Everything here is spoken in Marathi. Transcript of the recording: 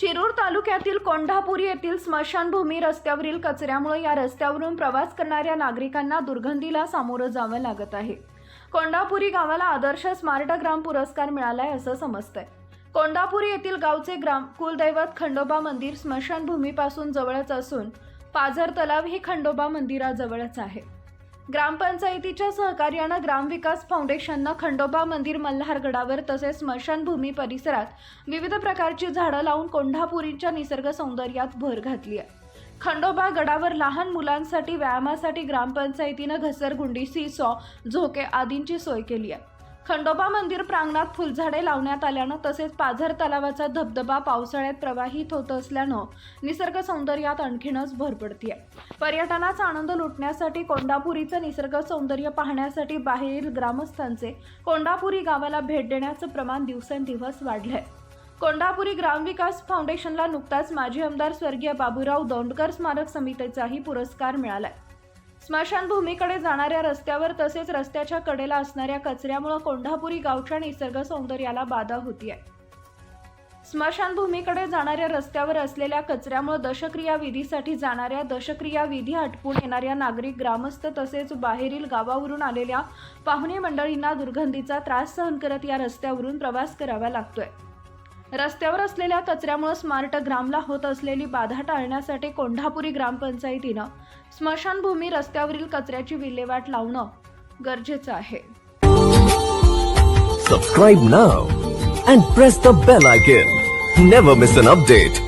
शिरूर तालुक्यातील कोंढापूर येथील स्मशानभूमी रस्त्यावरील कचऱ्यामुळे या रस्त्यावरून प्रवास करणाऱ्या नागरिकांना दुर्गंधीला सामोरं जावं लागत आहे. कोंढापुरी गावाला आदर्श स्मार्ट ग्राम पुरस्कार मिळालाय असं समजतंय. कोंढापुरी येथील गावचे ग्राम कुलदैवत खंडोबा मंदिर स्मशानभूमीपासून जवळच असून पाझर तलाव ही खंडोबा मंदिराजवळच आहे. ग्रामपंचायतीच्या सहकार्यानं ग्रामविकास फाउंडेशननं खंडोबा मंदिर मल्हारगडावर तसेच स्मशानभूमी परिसरात विविध प्रकारची झाडं लावून कोंढापुरीच्या निसर्ग सौंदर्यात भर घातली आहे. खंडोबा गडावर लहान मुलांसाठी व्यायामासाठी ग्रामपंचायतीनं घसरगुंडी सीसॉ झोके आदींची सोय केली आहे. खंडोबा मंदिर प्रांगणात फुलझाडे लावण्यात आल्यानं तसेच पाझर तलावाचा धबधबा पावसाळ्यात प्रवाहित होत असल्यानं निसर्ग सौंदर्यात आणखीनच भर पडतीये. पर्यटनाचा आनंद लुटण्यासाठी कोंडापुरीचं निसर्ग सौंदर्य पाहण्यासाठी बाहेरील ग्रामस्थांचे कोंडापुरी गावाला भेट देण्याचं प्रमाण दिवसेंदिवस वाढलंय. कोंडापुरी ग्रामविकास फाउंडेशनला नुकताच माजी आमदार स्वर्गीय बाबूराव दौंडकर स्मारक समितीचाही पुरस्कार मिळालाय. स्मशानभूमीकडे जाणाऱ्या रस्त्यावर तसेच रस्त्याच्या कडेला असणाऱ्या कचऱ्यामुळे कोंढापुरी गावच्या निसर्ग सौंदर्याला बाधा होती आहे स्मशानभूमीकडे जाणाऱ्या रस्त्यावर असलेल्या कचऱ्यामुळे दशक्रिया विधीसाठी जाणाऱ्या दशक्रिया विधी आटपून येणाऱ्या नागरिक ग्रामस्थ तसेच बाहेरील गावावरून आलेल्या पाहुणे मंडळींना दुर्गंधीचा त्रास सहन करत या रस्त्यावरून प्रवास करावा लागतोय. रस्त्यावर असलेल्या कचऱ्यामुळे स्मार्ट ग्रामला होत असलेली बाधा टाळण्यासाठी कोंढापुरी ग्रामपंचायतीनं स्मशानभूमी रस्त्यावरील कचऱ्याची विल्हेवाट लावणं गरजेचं आहे. Subscribe now and press the bell icon never miss an update